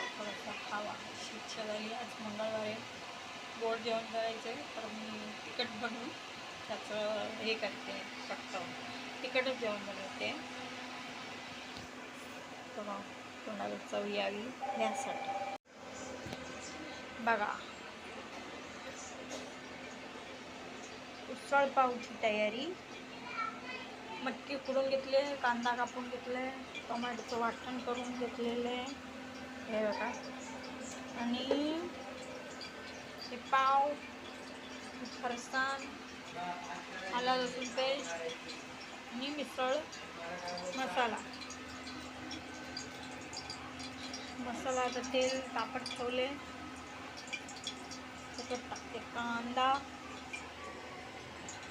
खावा थोडासा खावा. इच्छा झाली आज मंगळवारी गोड जेवण करायचं तर मी तिखट बनवून त्याचं हे करते फक्त तिखटच जेवण बनवते. तर मग कोणाला चव यावी यासाठी. बघा. उसळपावची तयारी. मटकी उकडून घेतले कांदा कापून घेतले टोमॅटोचं वाटण करून घेतलेलं. आहे हे बघा. आणि हे पाव फरसान आला लसूण पेस्ट आणि मिसळ मसाला. मसाला आता तेल तापत ठेवले. त्याच्यात टाकते कांदा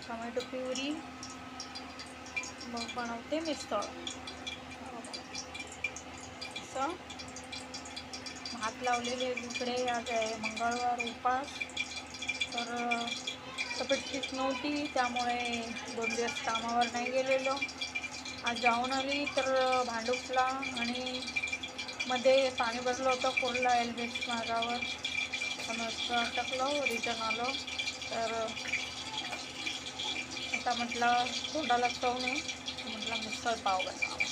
टोमॅटो प्युरी मग बनवते मिसळ. असं. हात लावलेले इकडे आज आहे मंगळवार उपास. तर तब्येत ठीक नव्हती त्यामुळे दोन दिवस कामावर नाही गेलेलो. आज जाऊन आली तर भांडूपला आणि मध्ये पाणी भरलं होतं कोरला एलबेट मार्गावर मस्त अटकलो रिटर्न आलो. तर आता म्हटलं तोंडाला चव नाही. म्हटलं मिसळ पाव बनवावं.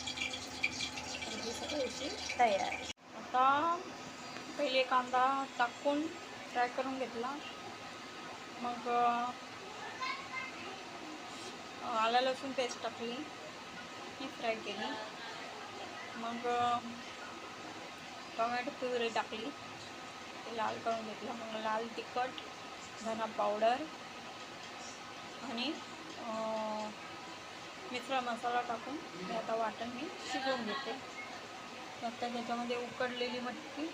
तयार आता पहिले कांदा टाकून फ्राय करून घेतला. मग आला आलं लसूण पेस्ट टाकली. ती फ्राय केली. मग टोमॅटो प्युरी टाकली. ते लाल करून घेतलं. मग लाल तिखट धना पावडर आणि अं, मसाला टाकून हे आता वाटण मी शिजवून घेते. फक्त त्याच्यामध्ये उकडलेली मटकी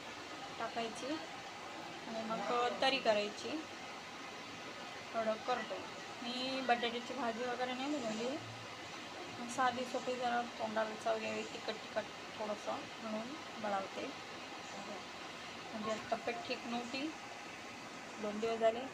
टाकायची आणि मग तरी करायची. थोडं करतो. मी बटाट्याची भाजी वगैरे नाही बनवली. मग साधी सोपी जरा तोंडाला चव यावी तिखट तिखट थोडंसं म्हणून बनवते म्हणजे तब्येत ठीक नव्हती. दोन दिवस झाले.